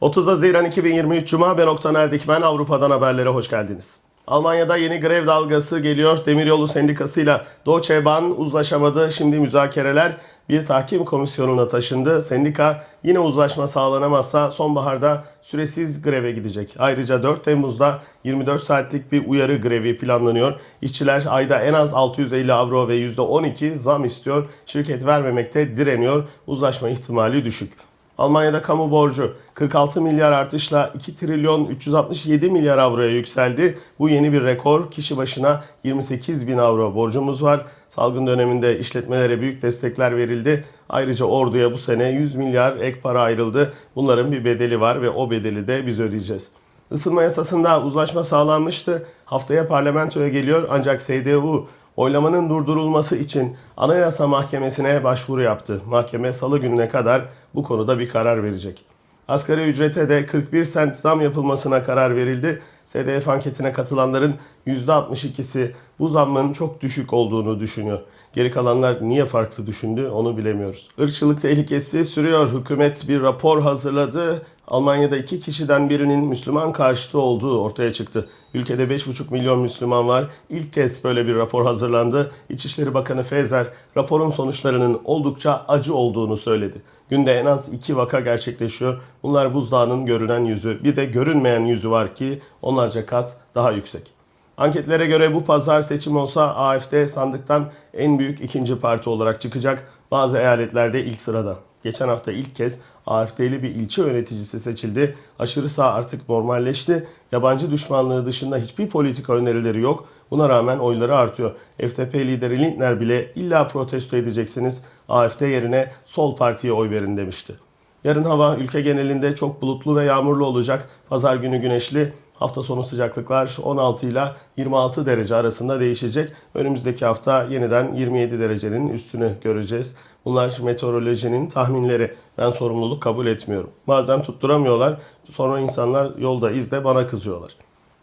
30 Haziran 2023 Cuma ben Oktan Erdikmen Avrupa'dan haberlere hoş geldiniz. Almanya'da yeni grev dalgası geliyor. Demiryolu Sendikası'yla Deutsche Bahn uzlaşamadı. Şimdi müzakereler bir tahkim komisyonuna taşındı. Sendika yine uzlaşma sağlanamazsa sonbaharda süresiz greve gidecek. Ayrıca 4 Temmuz'da 24 saatlik bir uyarı grevi planlanıyor. İşçiler ayda en az 650 avro ve %12 zam istiyor. Şirket vermemekte direniyor. Uzlaşma ihtimali düşük. Almanya'da kamu borcu 46 milyar artışla 2 trilyon 367 milyar avroya yükseldi. Bu yeni bir rekor. Kişi başına 28 bin avro borcumuz var. Salgın döneminde işletmelere büyük destekler verildi. Ayrıca orduya bu sene 100 milyar ek para ayrıldı. Bunların bir bedeli var ve o bedeli de biz ödeyeceğiz. Isınma yasasında uzlaşma sağlanmıştı. Haftaya parlamentoya geliyor ancak SDU oylamanın durdurulması için Anayasa Mahkemesi'ne başvuru yaptı. Mahkeme salı gününe kadar bu konuda bir karar verecek. Asgari ücrete de 41 sent zam yapılmasına karar verildi. SDF anketine katılanların %62'si bu zammın çok düşük olduğunu düşünüyor. Geri kalanlar niye farklı düşündü onu bilemiyoruz. Irkçılık tehlikesi sürüyor. Hükümet bir rapor hazırladı. Almanya'da iki kişiden birinin Müslüman karşıtı olduğu ortaya çıktı. Ülkede 5,5 milyon Müslüman var. İlk kez böyle bir rapor hazırlandı. İçişleri Bakanı Fezer raporun sonuçlarının oldukça acı olduğunu söyledi. Günde en az iki vaka gerçekleşiyor. Bunlar buzdağının görünen yüzü. Bir de görünmeyen yüzü var ki onlarca kat daha yüksek. Anketlere göre bu pazar seçim olsa AFD sandıktan en büyük ikinci parti olarak çıkacak. Bazı eyaletlerde ilk sırada. Geçen hafta ilk kez AFD'li bir ilçe yöneticisi seçildi. Aşırı sağ artık normalleşti. Yabancı düşmanlığı dışında hiçbir politika önerileri yok. Buna rağmen oyları artıyor. FDP lideri Lindner bile illa protesto edeceksiniz. AFD yerine sol partiye oy verin demişti. Yarın hava ülke genelinde çok bulutlu ve yağmurlu olacak. Pazar günü güneşli. Hafta sonu sıcaklıklar 16 ile 26 derece arasında değişecek. Önümüzdeki hafta yeniden 27 derecenin üstünü göreceğiz. Bunlar meteorolojinin tahminleri. Ben sorumluluk kabul etmiyorum. Bazen tutturamıyorlar. Sonra insanlar yolda izde bana kızıyorlar.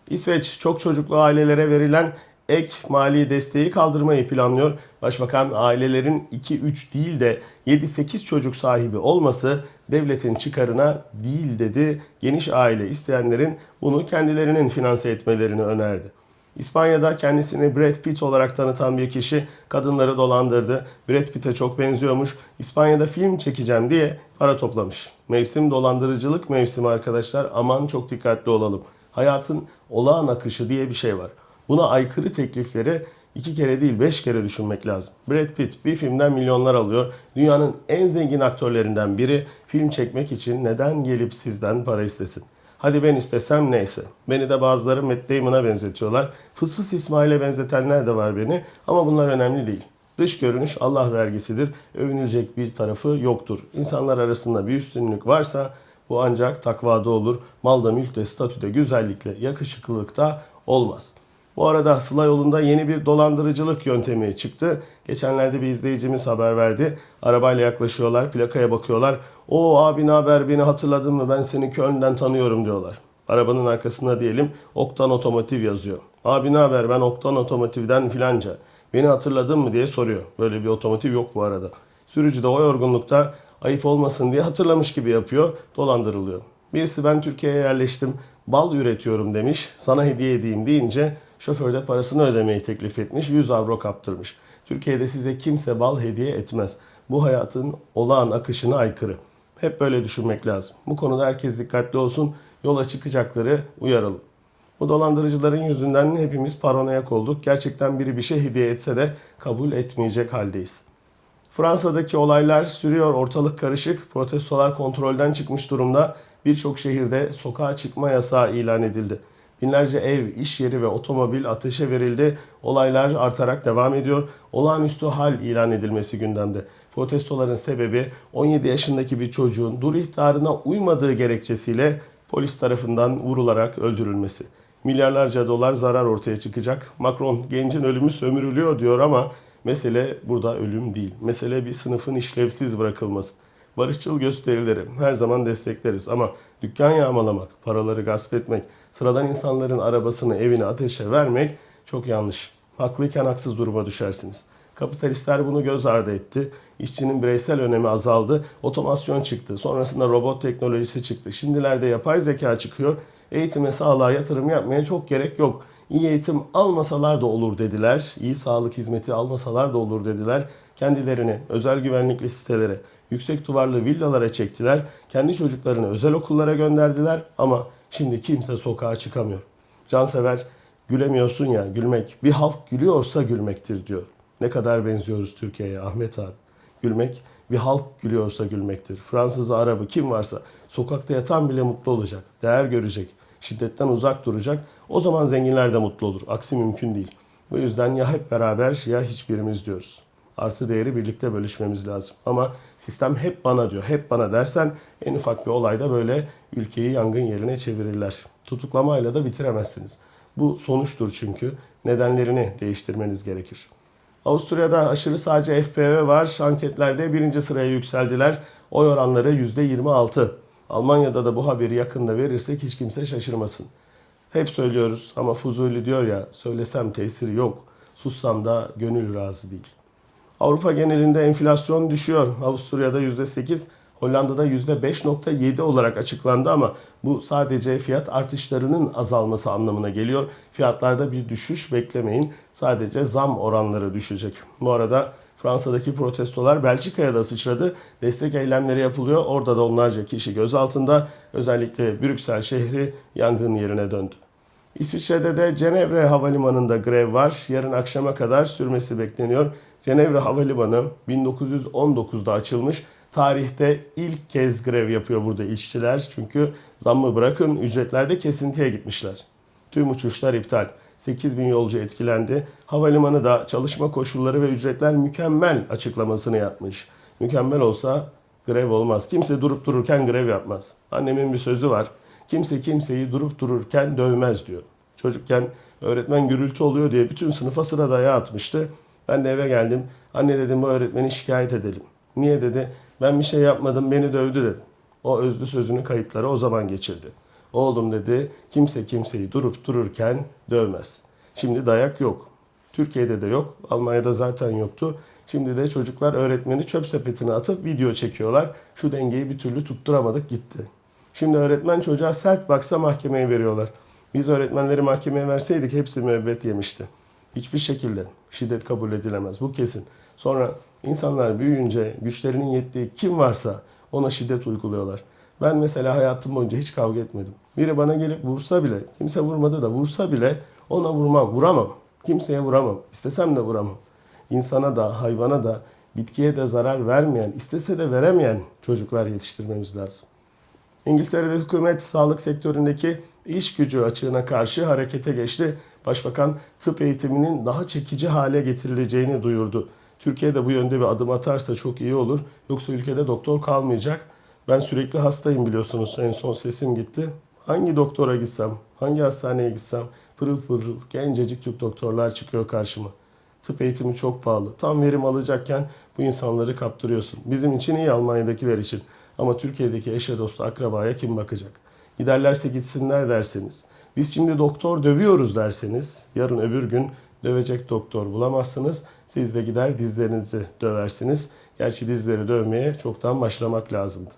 İsveç çok çocuklu ailelere verilen ek mali desteği kaldırmayı planlıyor. Başbakan ailelerin 2-3 değil de 7-8 çocuk sahibi olması devletin çıkarına değil dedi. Geniş aile isteyenlerin bunu kendilerinin finanse etmelerini önerdi. İspanya'da kendisini Brad Pitt olarak tanıtan bir kişi kadınları dolandırdı. Brad Pitt'e çok benziyormuş. İspanya'da film çekeceğim diye para toplamış. Mevsim dolandırıcılık mevsimi arkadaşlar. Aman çok dikkatli olalım. Hayatın olağan akışı diye bir şey var. Buna aykırı teklifleri iki kere değil beş kere düşünmek lazım. Brad Pitt bir filmden milyonlar alıyor. Dünyanın en zengin aktörlerinden biri film çekmek için neden gelip sizden para istesin? Hadi ben istesem neyse. Beni de bazıları Matt Damon'a benzetiyorlar. Fıs fıs İsmail'e benzetenler de var beni ama bunlar önemli değil. Dış görünüş Allah vergisidir. Övünülecek bir tarafı yoktur. İnsanlar arasında bir üstünlük varsa bu ancak takvada olur. Malda, mülkte, statüde, güzellikle, yakışıklılıkta olmaz. Bu arada Sıla yolunda yeni bir dolandırıcılık yöntemi çıktı. Geçenlerde bir izleyicimiz haber verdi. Arabayla yaklaşıyorlar, plakaya bakıyorlar. O abi ne haber beni hatırladın mı ben seni Köln'den tanıyorum diyorlar. Arabanın arkasında diyelim Oktan Otomotiv yazıyor. Abi ne haber ben Oktan Otomotiv'den filanca. Beni hatırladın mı diye soruyor. Böyle bir otomotiv yok bu arada. Sürücü de o yorgunlukta ayıp olmasın diye hatırlamış gibi yapıyor, dolandırılıyor. Birisi ben Türkiye'ye yerleştim, bal üretiyorum demiş, sana hediye edeyim deyince şoför de parasını ödemeyi teklif etmiş, 100 avro kaptırmış. Türkiye'de size kimse bal hediye etmez. Bu hayatın olağan akışına aykırı. Hep böyle düşünmek lazım. Bu konuda herkes dikkatli olsun, yola çıkacakları uyaralım. Bu dolandırıcıların yüzünden hepimiz paranoyak olduk. Gerçekten biri bir şey hediye etse de kabul etmeyecek haldeyiz. Fransa'daki olaylar sürüyor, ortalık karışık, protestolar kontrolden çıkmış durumda. Birçok şehirde sokağa çıkma yasağı ilan edildi. Binlerce ev, iş yeri ve otomobil ateşe verildi. Olaylar artarak devam ediyor. Olağanüstü hal ilan edilmesi gündemde. Protestoların sebebi 17 yaşındaki bir çocuğun dur ihtarına uymadığı gerekçesiyle polis tarafından vurularak öldürülmesi. Milyarlarca dolar zarar ortaya çıkacak. Macron gencin ölümü sömürülüyor diyor ama mesele burada ölüm değil. Mesele bir sınıfın işlevsiz bırakılması. Barışçıl gösterileri her zaman destekleriz ama dükkan yağmalamak, paraları gasp etmek, sıradan insanların arabasını, evini ateşe vermek çok yanlış. Haklıyken haksız duruma düşersiniz. Kapitalistler bunu göz ardı etti. İşçinin bireysel önemi azaldı. Otomasyon çıktı. Sonrasında robot teknolojisi çıktı. Şimdilerde yapay zeka çıkıyor. Eğitime, sağlığa yatırım yapmaya çok gerek yok. İyi eğitim almasalar da olur dediler. İyi sağlık hizmeti almasalar da olur dediler. Kendilerini özel güvenlikli sitelere, yüksek duvarlı villalara çektiler. Kendi çocuklarını özel okullara gönderdiler ama şimdi kimse sokağa çıkamıyor. Cansever gülemiyorsun ya gülmek. Bir halk gülüyorsa gülmektir diyor. Ne kadar benziyoruz Türkiye'ye Ahmet abi. Gülmek bir halk gülüyorsa gülmektir. Fransızı, Arabı kim varsa sokakta yatan bile mutlu olacak. Değer görecek. Şiddetten uzak duracak. O zaman zenginler de mutlu olur. Aksi mümkün değil. Bu yüzden ya hep beraber ya hiçbirimiz diyoruz. Artı değeri birlikte bölüşmemiz lazım. Ama sistem hep bana diyor. Hep bana dersen en ufak bir olayda böyle ülkeyi yangın yerine çevirirler. Tutuklamayla da bitiremezsiniz. Bu sonuçtur çünkü. Nedenlerini değiştirmeniz gerekir. Avusturya'da aşırı sağcı FPÖ var. Anketlerde birinci sıraya yükseldiler. Oy oranları %26. Almanya'da da bu haberi yakında verirsek hiç kimse şaşırmasın. Hep söylüyoruz ama Fuzuli diyor ya söylesem tesiri yok. Sussam da gönül razı değil. Avrupa genelinde enflasyon düşüyor. Avusturya'da %8, Hollanda'da %5.7 olarak açıklandı ama bu sadece fiyat artışlarının azalması anlamına geliyor. Fiyatlarda bir düşüş beklemeyin. Sadece zam oranları düşecek. Bu arada Fransa'daki protestolar Belçika'ya da sıçradı. Destek eylemleri yapılıyor. Orada da onlarca kişi gözaltında. Özellikle Brüksel şehri yangın yerine döndü. İsviçre'de de Cenevre Havalimanı'nda grev var. Yarın akşama kadar sürmesi bekleniyor. Cenevre Havalimanı 1919'da açılmış. Tarihte ilk kez grev yapıyor burada işçiler. Çünkü zammı bırakın ücretlerde kesintiye gitmişler. Tüm uçuşlar iptal. 8 bin yolcu etkilendi. Havalimanı da çalışma koşulları ve ücretler mükemmel açıklamasını yapmış. Mükemmel olsa grev olmaz. Kimse durup dururken grev yapmaz. Annemin bir sözü var. Kimse kimseyi durup dururken dövmez diyor. Çocukken öğretmen gürültü oluyor diye bütün sınıfa sıra dayağı atmıştı. Ben de eve geldim. Anne dedim bu öğretmeni şikayet edelim. Niye dedi? Ben bir şey yapmadım beni dövdü dedi. O özlü sözünü kayıtları o zaman geçirdi. Oğlum dedi kimse kimseyi durup dururken dövmez. Şimdi dayak yok. Türkiye'de de yok. Almanya'da zaten yoktu. Şimdi de çocuklar öğretmeni çöp sepetine atıp video çekiyorlar. Şu dengeyi bir türlü tutturamadık gitti. Şimdi öğretmen çocuğa sert baksa mahkemeye veriyorlar. Biz öğretmenleri mahkemeye verseydik hepsi müebbet yemişti. Hiçbir şekilde şiddet kabul edilemez. Bu kesin. Sonra insanlar büyüyünce güçlerinin yettiği kim varsa ona şiddet uyguluyorlar. Ben mesela hayatım boyunca hiç kavga etmedim. Biri bana gelip vursa bile, kimse vurmadı da vursa bile ona vurmam, vuramam. Kimseye vuramam. İstesem de vuramam. İnsana da, hayvana da, bitkiye de zarar vermeyen, istese de veremeyen çocuklar yetiştirmemiz lazım. İngiltere'de hükümet sağlık sektöründeki iş gücü açığına karşı harekete geçti. Başbakan tıp eğitiminin daha çekici hale getirileceğini duyurdu. Türkiye'de bu yönde bir adım atarsa çok iyi olur. Yoksa ülkede doktor kalmayacak. Ben sürekli hastayım biliyorsunuz. En son sesim gitti. Hangi doktora gitsem, hangi hastaneye gitsem pırıl pırıl gencecik Türk doktorlar çıkıyor karşıma. Tıp eğitimi çok pahalı. Tam verim alacakken bu insanları kaptırıyorsun. Bizim için iyi Almanya'dakiler için. Ama Türkiye'deki eşe dostu akrabaya kim bakacak? Giderlerse gitsinler derseniz. Biz şimdi doktor dövüyoruz derseniz yarın öbür gün dövecek doktor bulamazsınız. Siz de gider dizlerinizi döversiniz. Gerçi dizleri dövmeye çoktan başlamak lazımdı.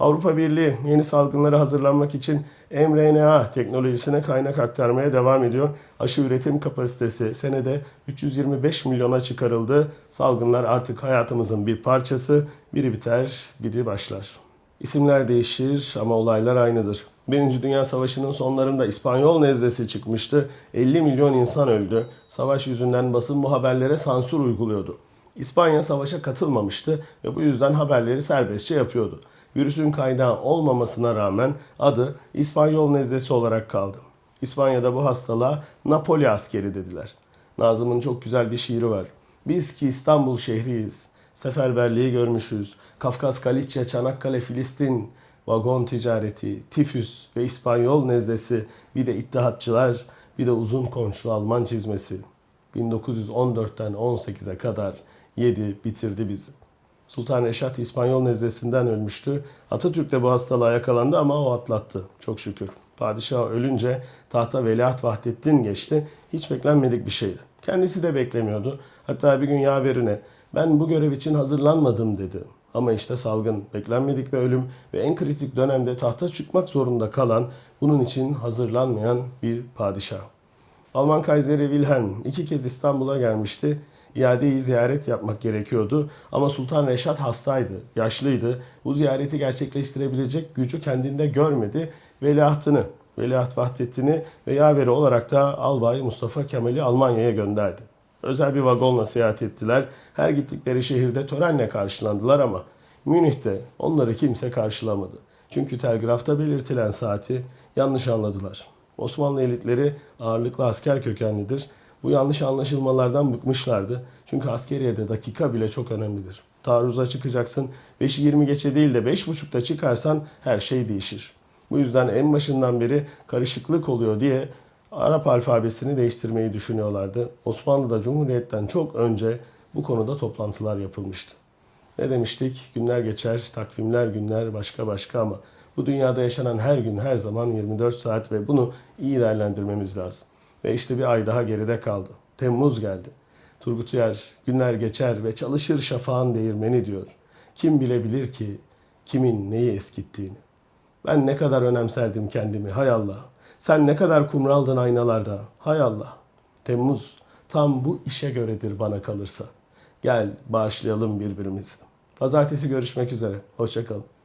Avrupa Birliği yeni salgınlara hazırlanmak için mRNA teknolojisine kaynak aktarmaya devam ediyor. Aşı üretim kapasitesi senede 325 milyona çıkarıldı. Salgınlar artık hayatımızın bir parçası. Biri biter, biri başlar. İsimler değişir ama olaylar aynıdır. Birinci Dünya Savaşı'nın sonlarında İspanyol nezlesi çıkmıştı. 50 milyon insan öldü. Savaş yüzünden basın bu haberlere sansür uyguluyordu. İspanya savaşa katılmamıştı ve bu yüzden haberleri serbestçe yapıyordu. Virüsün kaynağı olmamasına rağmen adı İspanyol nezlesi olarak kaldı. İspanya'da bu hastalığa Napoli askeri dediler. Nazım'ın çok güzel bir şiiri var. Biz ki İstanbul şehriyiz. Seferberliği görmüşüz. Kafkas, Galicia, Çanakkale, Filistin, vagon ticareti, tifüs ve İspanyol nezlesi, bir de ittihatçılar, bir de uzun konçlu Alman çizmesi. 1914'ten 18'e kadar yedi bitirdi bizi. Sultan Reşat İspanyol nezlesinden ölmüştü. Atatürk de bu hastalığa yakalandı ama o atlattı. Çok şükür. Padişah ölünce tahta Veliaht Vahdettin geçti. Hiç beklenmedik bir şeydi. Kendisi de beklemiyordu. Hatta bir gün yaverine ben bu görev için hazırlanmadım dedi. Ama işte salgın, beklenmedik bir ölüm ve en kritik dönemde tahta çıkmak zorunda kalan, bunun için hazırlanmayan bir padişah. Alman Kayseri Wilhelm iki kez İstanbul'a gelmişti. İadeyi ziyaret yapmak gerekiyordu ama Sultan Reşat hastaydı, yaşlıydı. Bu ziyareti gerçekleştirebilecek gücü kendinde görmedi. Veliahtını, Veliaht Vahdettin'i ve yaveri olarak da Albay Mustafa Kemal'i Almanya'ya gönderdi. Özel bir vagonla seyahat ettiler. Her gittikleri şehirde törenle karşılandılar ama Münih'te onları kimse karşılamadı. Çünkü telgrafta belirtilen saati yanlış anladılar. Osmanlı elitleri ağırlıklı asker kökenlidir. Bu yanlış anlaşılmalardan bıkmışlardı. Çünkü askeriyede dakika bile çok önemlidir. Taarruza çıkacaksın. 5'i 20 geçe değil de 5.30'da çıkarsan her şey değişir. Bu yüzden en başından beri karışıklık oluyor diye Arap alfabesini değiştirmeyi düşünüyorlardı. Osmanlı'da Cumhuriyet'ten çok önce bu konuda toplantılar yapılmıştı. Ne demiştik? Günler geçer, takvimler günler başka başka ama bu dünyada yaşanan her gün her zaman 24 saat ve bunu iyi değerlendirmemiz lazım. Ve işte bir ay daha geride kaldı. Temmuz geldi. Turgut Uyar günler geçer ve çalışır şafağın değirmeni diyor. Kim bilebilir ki kimin neyi eskittiğini. Ben ne kadar önemserdim kendimi hay Allah. Sen ne kadar kumraldın aynalarda hay Allah. Temmuz tam bu işe göredir bana kalırsa. Gel bağışlayalım birbirimizi. Pazartesi görüşmek üzere. Hoşçakalın.